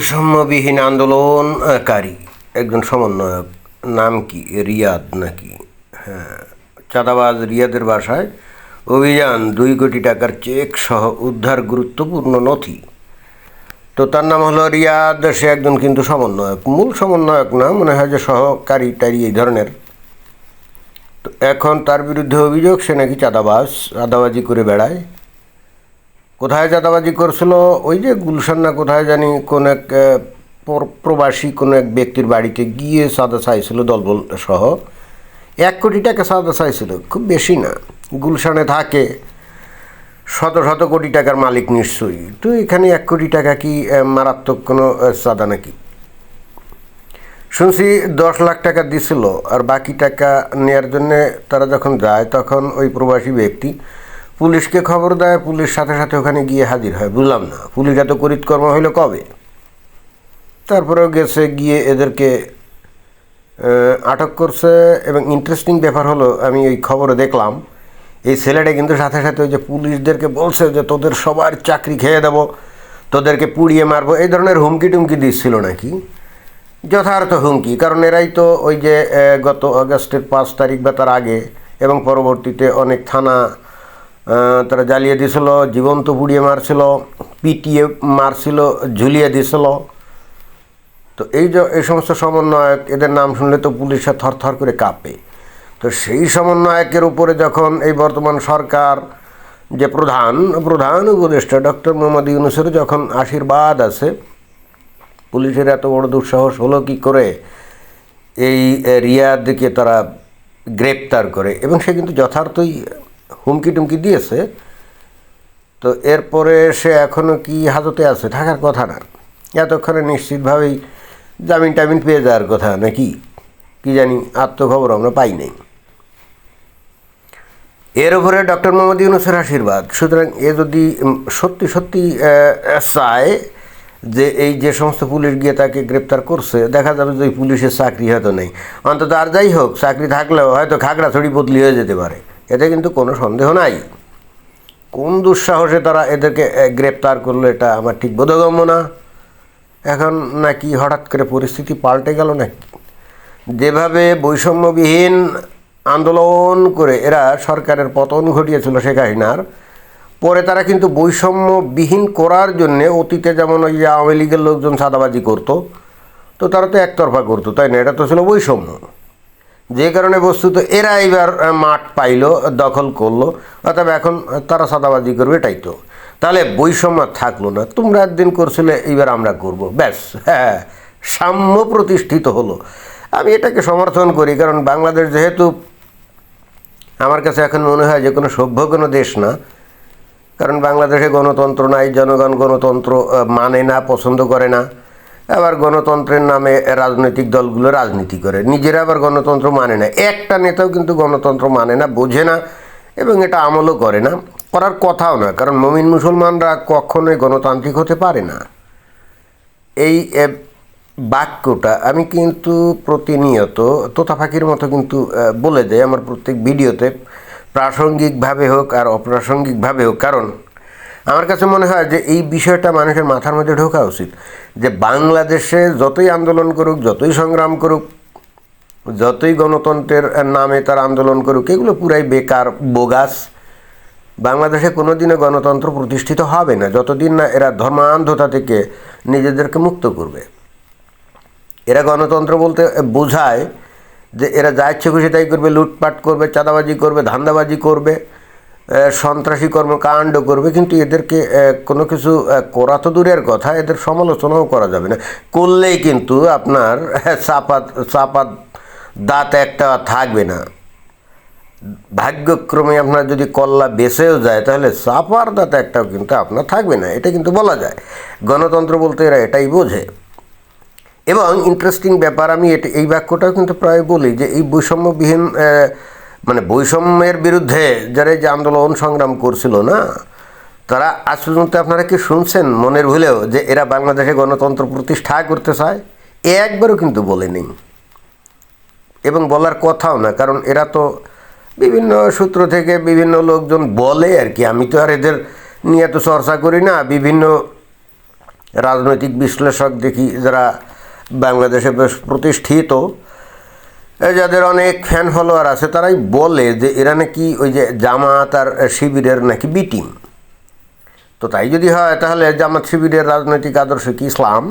বৈষম্যবিহীন আন্দোলনকারী। একজন সমন্বয়ক। নাম কি? রিয়াদ নাকি? হ্যাঁ। চাঁদাবাজ রিয়াদের বাসায় অভিযান। দুই কোটি টাকার চেক সহ উদ্ধার গুরুত্বপূর্ণ নথি। তো তার নাম হলো রিয়াদ। সে একজন কিন্তু সমন্বয়ক। মূল সমন্বয়ক না, মনে হয় যে সহকারী টারি এই ধরনের। তো এখন তার বিরুদ্ধে অভিযোগ, সে নাকি চাঁদাবাজ, চাঁদাবাজি করে বেড়ায়। কোথায় চাঁদাবাজি করছিল? ওই যে গুলশান না কোথায় জানি কোন এক প্রবাসী কোনো এক ব্যক্তির বাড়িতে গিয়ে সাদা চাইছিল দলবল সহ। এক কোটি টাকা সাদা চাইছিল, খুব বেশি না। গুলশানে থাকে, শত শত কোটি টাকার মালিক নিশ্চয়ই। তো এখানে এক কোটি টাকা কি মারাত্মক কোনো চাঁদা নাকি? শুনছি দশ লাখ টাকা দিছিল, আর বাকি টাকা নেয়ার জন্যে তারা যখন যায় তখন ওই প্রবাসী ব্যক্তি পুলিশকে খবর দেয়, পুলিশ সাথে সাথে ওখানে গিয়ে হাজির হয়। বুঝলাম না, পুলিশ এত করিতকর্ম হইল কবে? তারপরেও গেছে, গিয়ে এদেরকে আটক করছে এবং ইন্টারেস্টিং ব্যাপার হলো, আমি ওই খবরে দেখলাম, এই ছেলেটা কিন্তু সাথে সাথে ওই যে পুলিশদেরকে বলছে যে তোদের সবার চাকরি খেয়ে দেবো, তোদেরকে পুড়িয়ে মারবো, এই ধরনের হুমকি টুমকি দিচ্ছিল নাকি? যথার্থ হুমকি, কারণ এরাই তো ওই যে গত আগস্টের পাঁচ তারিখ বা তার আগে এবং পরবর্তীতে অনেক থানা তারা জ্বালিয়ে দিছিল, জীবন্ত পুড়িয়ে মারছিল, পিটিয়ে মারছিল, ঝুলিয়ে দিছিল। তো এই যে, এই সমস্ত সমন্বয়ক, এদের নাম শুনলে তো পুলিশে থরথর করে কাঁপে। তো সেই সমন্বয়কের উপরে যখন এই বর্তমান সরকার, যে প্রধান প্রধান উপদেষ্টা ডক্টর মোহাম্মদ ইউনুসের যখন আশীর্বাদ আছে, পুলিশের এত বড় দুঃসাহস হলো কি করে? এই রিয়াদকে তারা গ্রেপ্তার করে, এবং সে কিন্তু যথার্থই হুমকি টুমকি দিয়েছে, তো এরপরে সে এখনও কি হাজতে আছে থাকার কথা না। এতক্ষণে নিশ্চিতভাবেই জামিন টামিন পেয়ে যাওয়ার কথা নাকি? কি জানি আত্মখবর আমরা পাই নাই। এর উপরে ডক্টর মোহাম্মদ ইউনুসের আশীর্বাদ। সুতরাং এ যদি সত্যি সত্যি চায় যে এই যে সমস্ত পুলিশ গিয়ে তাকে গ্রেপ্তার করছে, দেখা যাবে যে পুলিশের চাকরি হয়তো নেই। অন্তত আর যাই হোক, চাকরি থাকলেও হয়তো খাগড়াছড়ি বদলি হয়ে যেতে পারে। এতে কিন্তু কোনো সন্দেহ নাই। কোন দুঃসাহসে তারা এদেরকে গ্রেপ্তার করল এটা আমার ঠিক বোধগম্য না। এখন নাকি হঠাৎ করে পরিস্থিতি পাল্টে গেল নাকি? যেভাবে বৈষম্যবিহীন আন্দোলন করে এরা সরকারের পতন ঘটিয়েছিল শেখ হাসিনার, পরে তারা কিন্তু বৈষম্যবিহীন করার জন্যে অতীতে যেমন ওই যে আওয়ামী লীগের লোকজন সাদাবাজি করতো, তো তারা তো একতরফা করতো, তাই না? এটা তো ছিল বৈষম্য। যে কারণে বস্তুত এরা এবার মাঠ পাইলো, দখল করল, অর্থাৎ এখন তারা সাদাবাজি করবে, এটাই তো। তাহলে বৈষম্য থাকল না, তোমরা একদিন করছিলে এইবার আমরা করব। ব্যাস হ্যাঁ সাম্য প্রতিষ্ঠিত হলো। আমি এটাকে সমর্থন করি, কারণ বাংলাদেশ যেহেতু আমার কাছে এখন মনে হয় যে কোনো সভ্য কোনো দেশ না, কারণ বাংলাদেশে গণতন্ত্র নাই, জনগণ গণতন্ত্র মানে না, পছন্দ করে না। আবার গণতন্ত্রের নামে রাজনৈতিক দলগুলো রাজনীতি করে। নিজেরা আবার গণতন্ত্র মানে না। একটা নেতাও কিন্তু গণতন্ত্র মানে না, বোঝে না এবং এটা আমলও করে না। করার কথাও না কারণ মমিন মুসলমানরা কখনোই গণতান্ত্রিক হতে পারে না। এই বাক্যটা আমি কিন্তু প্রতিনিয়ত তোতা পাখির মতো কিন্তু বলে দেয় আমার প্রত্যেক ভিডিওতে, প্রাসঙ্গিকভাবে হোক আর অপ্রাসঙ্গিকভাবে হোক। কারণ আমার কাছে মনে হয় যে এই বিষয়টা মানুষের মাথার মধ্যে ঢোকা উচিত। যে বাংলাদেশে যতই আন্দোলন করুক, যতই সংগ্রাম করুক, যতই গণতন্ত্রের নামে তার আন্দোলন করুক, এগুলো পুরাই বেকার, বোগাস। বাংলাদেশে কোনোদিনও গণতন্ত্র প্রতিষ্ঠিত হবে না, যতদিন না এরা ধর্মান্ধতা থেকে নিজেদেরকে মুক্ত করবে। এরা গণতন্ত্র বলতে বোঝায় যে এরা যা ইচ্ছে খুশি তাই করবে, লুটপাট করবে, চাঁদাবাজি করবে, ধান্দাবাজি করবে। সন্ত্রাসী কর্মকাণ্ড করবে, কিন্তু এদেরকে কোনো কিছু করা তো দূরের কথা, এদের সমালোচনাও করা যাবে না। করলেই কিন্তু আপনার চাপাত চাপাত দাঁত একটা থাকবে না। ভাগ্যক্রমে আপনার যদি কল্লা বেঁচেও যায়, তাহলে চাপার দাঁত একটাও কিন্তু আপনার থাকবে না, এটা কিন্তু বলা যায়। গণতন্ত্র বলতে এরা এটাই বোঝে। এবং ইন্টারেস্টিং ব্যাপার, আমি এটা, এই বাক্যটাও কিন্তু প্রায় বলি যে, এই বৈষম্যবিহীন মানে বৈষম্যের বিরুদ্ধে যারা যে আন্দোলন সংগ্রাম করছিল না, তারা আজ পর্যন্ত আপনারা কি শুনছেন মনের ভুলেও যে এরা বাংলাদেশে গণতন্ত্র প্রতিষ্ঠা করতে চায়? এ একবারও কিন্তু বলেনি। এবং বলার কথাও না, কারণ এরা তো বিভিন্ন সূত্র থেকে বিভিন্ন লোকজন বলে আর কি। আমি তো আর এদের নিয়ে তো চর্চা করি না। বিভিন্ন রাজনৈতিক বিশ্লেষক দেখি যারা বাংলাদেশে বেশ প্রতিষ্ঠিত। যাদের অনেক ফ্যান ফলোয়ার আছে, তারাই বলে যে এরা নাকি ওই যে জামাত আর শিবিরের নাকি বি টিম তো তাই যদি হয়, তাহলে জামাত শিবিরের রাজনৈতিক আদর্শ কি ইসলাম?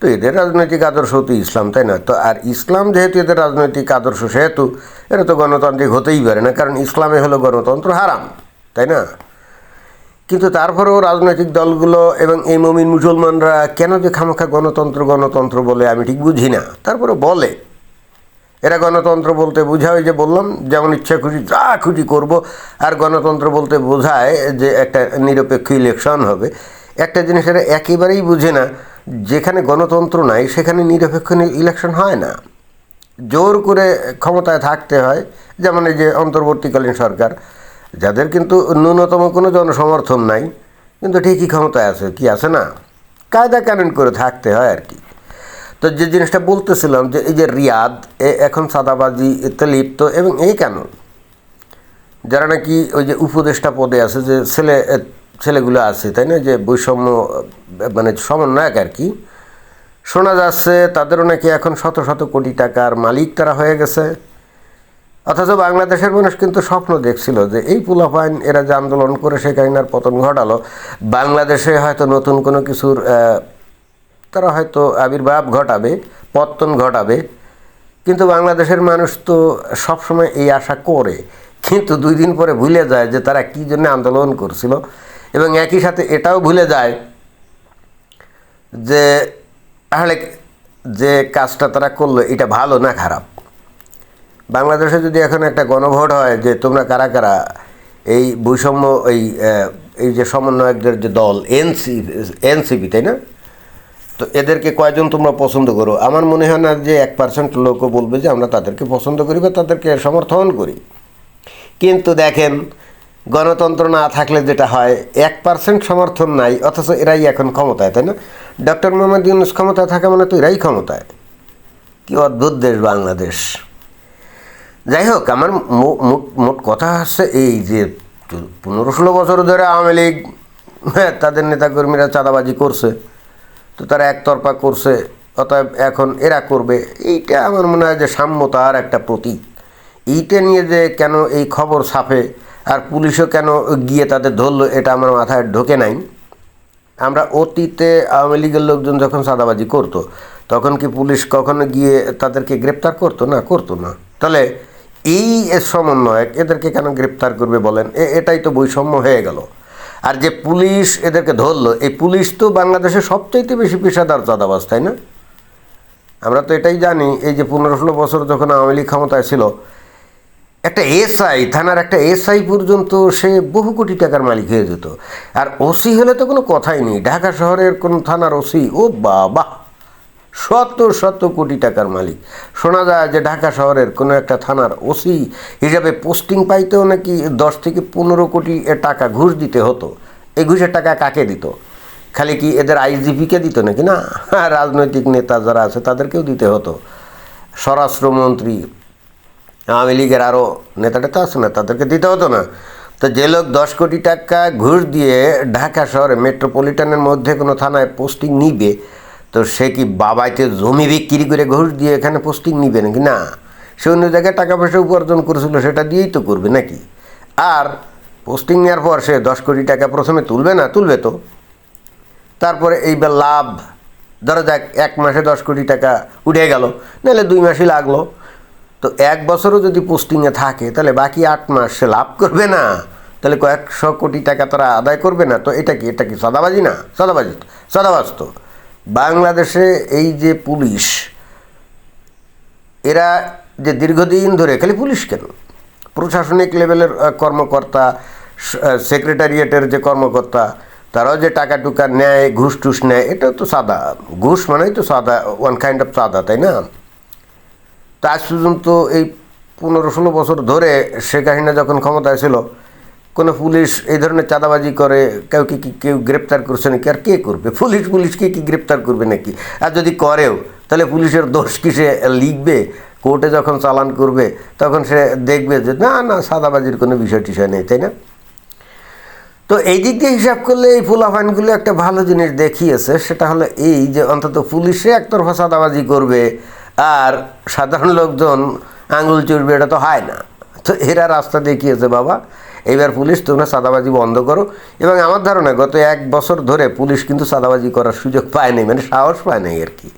তো এদের রাজনৈতিক আদর্শ তো ইসলাম, তাই না তো আর ইসলাম যেহেতু এদের রাজনৈতিক আদর্শ, সেহেতু এরা তো গণতান্ত্রিক হতেই পারে না, কারণ ইসলামে হলো গণতন্ত্র হারাম, তাই না? কিন্তু তারপরেও রাজনৈতিক দলগুলো এবং এই মমিন মুসলমানরা কেন যে খামাখা গণতন্ত্র গণতন্ত্র বলে আমি ঠিক বুঝি না। তারপরে বলে। এরা গণতন্ত্র বলতে বোঝায় যে বললাম, যেমন ইচ্ছা খুশি যা খুশি করব। আর গণতন্ত্র বলতে বোঝায় যে একটা নিরপেক্ষ ইলেকশন হবে। একটা জিনিস এরা একেবারেই বুঝে না, যেখানে গণতন্ত্র নাই, সেখানে নিরপেক্ষ ইলেকশন হয় না। জোর করে ক্ষমতায় থাকতে হয়, যেমন এই যে অন্তর্বর্তীকালীন সরকার, যাদের কিন্তু ন্যূনতম কোনো জনসমর্থন নাই, কিন্তু ঠিকই ক্ষমতায় আছে, কি আছে না? কায়দা কানুন করে থাকতে হয় আর কি। তো যে জিনিসটা বলতেছিলাম যে এই যে রিয়াদ এখন সাদাবাজি এতে লিপ্ত এবং এই কেন? যারা নাকি ওই যে উপদেষ্টা পদে আছে, যে ছেলে ছেলেগুলো আছে, তাই না? যে বৈষম্য মানে সমন্বয়ক আর কি, শোনা যাচ্ছে তাদেরও নাকি এখন শত শত কোটি টাকার মালিক তারা হয়ে গেছে। অথচ বাংলাদেশের মানুষ কিন্তু স্বপ্ন দেখছিল যে এই পুলাপাইন এরা যে আন্দোলন করে হাসিনার পতন ঘটালো। বাংলাদেশে হয়তো নতুন কোনো কিছুর তারা হয়তো আবির্ভাব ঘটাবে, পত্তন ঘটাবে। কিন্তু বাংলাদেশের মানুষ তো সবসময় এই আশা করে। কিন্তু দুই দিন পরে ভুলে যায় যে তারা কী জন্য আন্দোলন করছিল। এবং একই সাথে এটাও ভুলে যায় যে তাহলে যে কাজটা তারা করল, এটা ভালো না খারাপ? বাংলাদেশে যদি এখন একটা গণভোট হয় যে তোমরা কারা কারা এই বৈষম্য, এই এই যে সমন্বয়কদের যে দল, এনসি, এনসিপি, তাই না? তো এদেরকে কয়জন তোমরা পছন্দ করো? আমার মনে হয় না যে এক পার্সেন্ট লোকও বলবে যে আমরা তাদেরকে পছন্দ করি বা তাদেরকে সমর্থন করি। কিন্তু দেখেন গণতন্ত্র না থাকলে যেটা হয় এক পার্সেন্ট সমর্থন নাই অথচ এরাই এখন ক্ষমতায় তাই না? ডক্টর মোহাম্মদ ইউনুস ক্ষমতায় থাকা মানে তো এরাই ক্ষমতায়। কি অদ্ভুত দেশ বাংলাদেশ। যাই হোক আমার মোট কথা হচ্ছে এই যে পনেরো ষোলো বছর ধরে আওয়ামী লীগ হ্যাঁ, তাদের নেতাকর্মীরা চাঁদাবাজি করছে। তো তারা একতরফা করছে, অতএব এখন এরা করবে। এইটা আমার মনে হয় যে সাম্যতার একটা প্রতীক। এইটা নিয়ে যে কেন এই খবর ছাপে আর পুলিশও কেন গিয়ে তাদের ধরলো, এটা আমার মাথায় ঢোকে নাই। আমরা অতীতে আওয়ামী লীগের লোকজন যখন সাদাবাজি করতো, তখন কি পুলিশ কখনো গিয়ে তাদেরকে গ্রেপ্তার করতো? না করতো না। তাহলে এই সমন্বয়ক এদেরকে কেন গ্রেপ্তার করবে বলেন? এটাই তো বৈষম্য হয়ে গেল। আর যে পুলিশ এদেরকে ধরলো, এই পুলিশ তো বাংলাদেশের সবচাইতে বেশি পেশাদার চাঁদাবাজ, তাই না? আমরা তো এটাই জানি, এই যে পনেরো ষোলো বছর যখন আওয়ামী লীগ ক্ষমতায় ছিল, একটা এসআই, থানার একটা এসআই পর্যন্ত সে বহু কোটি টাকার মালিক হয়ে যেত। আর ওসি হলে তো কোনো কথাই নেই, ঢাকা শহরের কোনো থানার ওসি, ও বাবা! শত শত কোটি টাকার মালিক। শোনা যায় যে ঢাকা শহরের কোনো একটা থানার ওসি হিসাবে পোস্টিং পাইতেও নাকি দশ থেকে পনেরো কোটি টাকা ঘুষ দিতে হতো। এই ঘুষের টাকা কাকে দিত? খালি কি এদের আইজিপিকে দিত নাকি? না হ্যাঁ, রাজনৈতিক নেতা যারা আছে তাদেরকেও দিতে হতো। স্বরাষ্ট্রমন্ত্রী আওয়ামী লীগের আরও নেতা টেতা আছে না তাদেরকে দিতে হতো না। তো যে লোক দশ কোটি টাকা ঘুষ দিয়ে ঢাকা শহরে মেট্রোপলিটনের মধ্যে কোনো থানায় পোস্টিং নিবে তো সে কি বাবাইতে জমি বিক্রি করে ঘুষ দিয়ে এখানে পোস্টিং নিবে নাকি? না। সে অন্য জায়গায় টাকা পয়সা উপার্জন করেছিল, সেটা দিয়েই তো করবে নাকি? আর পোস্টিং নেওয়ার পর সে দশ কোটি টাকা প্রথমে তুলবে না? তুলবে তো। তারপরে এইবার লাভ। ধরো যাক, এক মাসে দশ কোটি টাকা উঠে গেল, নাহলে দুই মাসই লাগল। তো এক বছরও যদি পোস্টিংয়ে থাকে, তাহলে বাকি আট মাস সে লাভ করবে না। তাহলে কয়েকশো কোটি টাকা তারা আদায় করবে না? তো এটা কি? এটা কি সাদাবাজি না? সাদাবাজি। সাদাবাজ তো। বাংলাদেশে এই যে পুলিশ, এরা যে দীর্ঘদিন ধরে, খালি পুলিশ কেন? প্রশাসনিক লেভেলের কর্মকর্তা সেক্রেটারিয়েটের যে কর্মকর্তা, তারাও যে টাকা টুকা নেয়, ঘুষ টুস নেয়, এটাও তো সাদা। ঘুষ মানেই তো সাদা ওয়ান কাইন্ড অফ সাদা, তাই না? তো আজ পর্যন্ত এই পনেরো ষোলো বছর ধরে শেখ হাসিনা যখন ক্ষমতায় ছিল কোনো পুলিশ এই ধরনের চাঁদাবাজি করে, কেউ কি কেউ গ্রেপ্তার করছে নাকি? আর কে করবে? পুলিশ পুলিশকে কি গ্রেপ্তার করবে নাকি? আর যদি করেও, তাহলে পুলিশের দোষ কি সে লিখবে? কোর্টে যখন চালান করবে, তখন সে দেখবে যে, না না সাদাবাজির কোনো বিষয় টিষয় নেই তাই না? তো তো এই দিক দিয়ে হিসাব করলে এই ফুলাফাইনগুলো একটা ভালো জিনিস দেখিয়েছে। সেটা হলো এই যে অন্তত পুলিশে একতরফা সাদাবাজি করবে, আর সাধারণ লোকজন আঙুল চুরবে এটা তো হয় না। তো এরা রাস্তা দেখিয়েছে, বাবা। এবার পুলিশ, তোমরা সাদাবাজি বন্ধ করো। এবং আমার ধারণা, গত এক বছর ধরে পুলিশ কিন্তু সাদাবাজি করার সুযোগ পায় নাই মানে সাহস পায় নাই আর কি।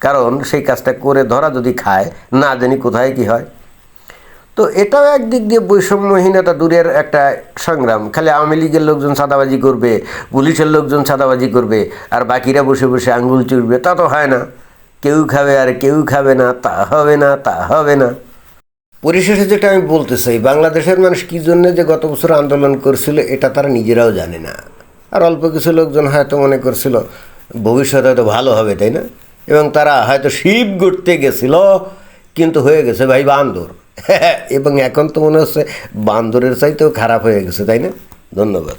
কারণ সেই কাজটা করে ধরা যদি খায়, না জানি কোথায় কি হয়। তো এটাও একদিক দিয়ে বৈষম্যহীনতা দূরের একটা সংগ্রাম। খালি আওয়ামী লীগের লোকজন সাদাবাজি করবে, পুলিশের লোকজন সাদাবাজি করবে, আর বাকিরা বসে বসে আঙ্গুল চুড়বে তা তো হয় না। কেউ খাবে আর কেউ খাবে না, তা হবে না, তা হবে না। পরিশেষে যেটা আমি বলতে চাই, বাংলাদেশের মানুষ কী জন্য যে গত বছর আন্দোলন করছিল, এটা তারা নিজেরাও জানে না। আর অল্প কিছু লোকজন হয়তো মনে করছিল, ভবিষ্যৎ হয়তো ভালো হবে, তাই না? এবং তারা হয়তো শিব ঘুরতে গেছিল, কিন্তু হয়ে গেছে ভাই বান্দর। এবং এখন তো মনে হচ্ছে বান্দরের চাইতেও খারাপ হয়ে গেছে, তাই না? ধন্যবাদ।